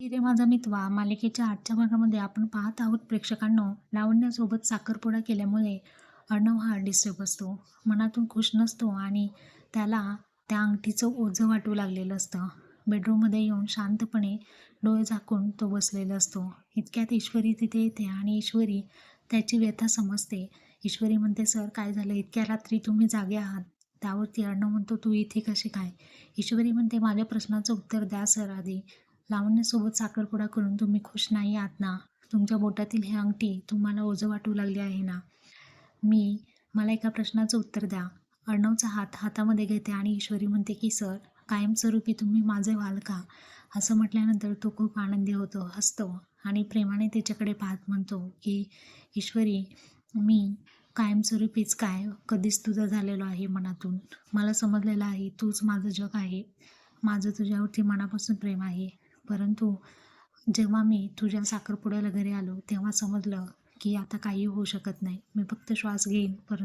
हिरे माझा मितवा मालिकेच्या आजच्या भागामध्ये आपण पाहत आहोत प्रेक्षकांनो लावण्यासोबत साखरपुडा केल्यामुळे अर्णव हा डिस्टर्ब असतो. मनातून खुश नसतो आणि त्याला त्या अंगठीचं ओझं वाटू लागलेलं असतं. बेडरूममध्ये येऊन शांतपणे डोळे झाकून तो बसलेला असतो. इतक्यात ईश्वरी तिथे येते आणि ईश्वरी त्याची व्यथा समजते. ईश्वरी म्हणते सर काय झालं? इतक्या रात्री तुम्ही जागे आहात. त्यावरती अर्णव म्हणतो तू इथे कशी काय? ईश्वरी म्हणते माझ्या प्रश्नाचं उत्तर द्या सर आधी लावण्यासोबत साखरपुडा करून तुम्ही खुश नाही आहात ना? तुमच्या बोटातील हे अंगठी तुम्हाला ओझं वाटू लागली आहे ना? मी मला एका प्रश्नाचं उत्तर द्या. अर्णवचा हात हातामध्ये घेते आणि ईश्वरी म्हणते की सर कायमस्वरूपी तुम्ही माझे व्हाल का असं म्हटल्यानंतर तो खूप आनंदी होतो हसतो आणि प्रेमाने त्याच्याकडे पाहत म्हणतो की ईश्वरी मी कायमस्वरूपीच काय? कधीच तुझं झालेलो आहे मनातून. मला समजलेलं आहे तूच माझं जग आहे. माझं तुझ्यावरती मनापासून प्रेम आहे. परंतु जेव्हा मी तुझ्या साखरपुड्याला घरी आलो तेव्हा समजलं की आता काही होऊ शकत नाही. मी फक्त श्वास घेईन परंतु